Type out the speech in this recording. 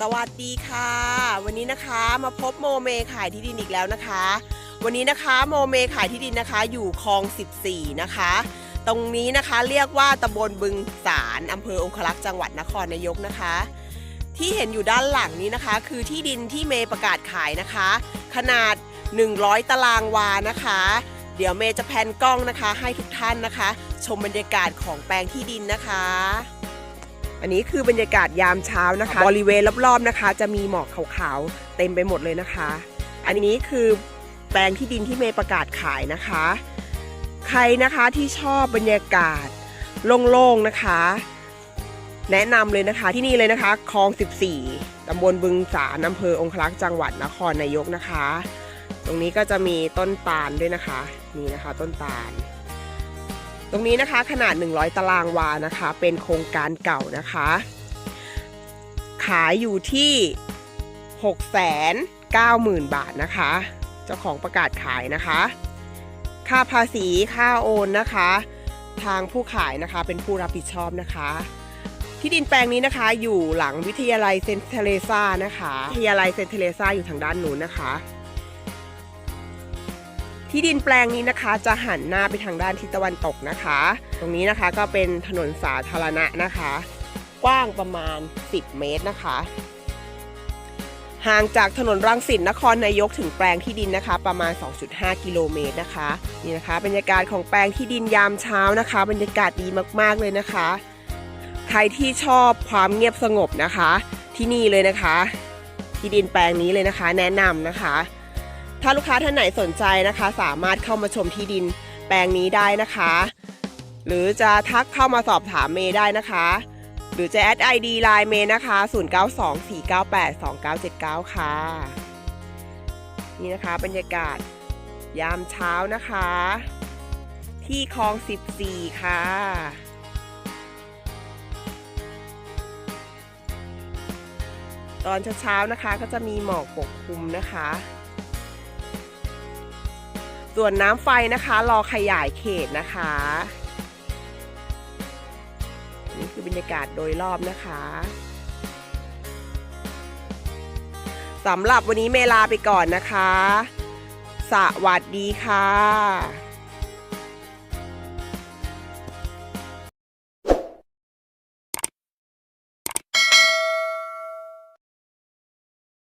สวัสดีค่ะ วันนี้นะคะมาพบโมเมขายที่ดินอีกแล้วนะคะ วันนี้นะคะโมเมขายที่ดินนะคะอยู่คลอง 14 นะคะ ตรงนี้นะคะเรียกว่าตำบลบึงสารอำเภอองคลักษ์จังหวัดนครนายกนะคะ ที่เห็นอยู่ด้านหลังนี้นะคะ คือที่ดินที่เมย์ประกาศขายนะคะ ขนาด 100 ตารางวานะคะ เดี๋ยวเมย์จะแพนกล้องนะคะ ให้ทุกท่านนะคะ ชมบรรยากาศของแปลงที่ดินนะคะ อันนี้คือบรรยากาศยามเช้านะคะ บริเวณรอบๆนะคะ จะมีหมอกขาวๆเต็มไปหมดเลยนะคะ อันนี้คือแปลงที่ดินที่เมย์ประกาศขายนะคะ ใครนะคะที่ชอบบรรยากาศโล่งๆนะคะ แนะนำเลยนะคะที่นี่เลยนะคะคลอง 14ตำบลบึงสารอำเภอองคลักษ์จังหวัดนครนายกนะคะ ตรงนี้ก็จะมีต้นตาลด้วยนะคะ นี่นะคะต้นตาล ตรงนี้นะคะขนาด 100 ตารางวานะคะ เป็นโครงการเก่านะคะ ขายอยู่ที่ 690,000 บาทนะคะ เจ้าของประกาศขายนะคะ ค่าภาษีค่าโอนนะคะ ทางผู้ขายนะคะเป็นผู้รับผิดชอบนะคะที่ดินแปลงนี้นะคะอยู่หลังวิทยาลัยเซนเทเรซานะคะ วิทยาลัยเซนเทเรซาอยู่ทางด้านนู้นนะคะ ที่ดินแปลงนี้นะคะจะหันหน้าไปทางด้านทิศตะวันตกนะคะ ตรงนี้นะคะก็เป็นถนนสาธารณะนะคะ กว้างประมาณ 10 เมตรนะคะ ห่างจากถนนรังสิตนครนายกถึงแปลงที่ดินนะคะ ประมาณ 2.5 กิโลเมตรนะคะนี่นะคะ บรรยากาศของแปลงที่ดินยามเช้านะคะ บรรยากาศดีมากๆเลยนะคะ ใครที่ชอบความเงียบสงบนะคะ ที่นี่เลยนะคะ ที่ดินแปลงนี้เลยนะคะ แนะนำนะคะ ถ้าลูกค้าท่านไหนสนใจนะคะ สามารถเข้ามาชมที่ดินแปลงนี้ได้นะคะ หรือจะทักเข้ามาสอบถามเมย์ได้นะคะ หรือจะแอด ID ไลน์เมย์นะคะ 0924982979 ค่ะ นี่นะคะบรรยากาศยามเช้านะคะ ที่คลอง 14 ค่ะตอนเช้าๆนะคะก็จะมีหมอกปกคลุมนะคะ ส่วนน้ำไฟนะคะรอขยายเขตนะคะ นี่คือบรรยากาศโดยรอบนะคะสำหรับวันนี้เมลาไปก่อนนะคะ สวัสดีค่ะ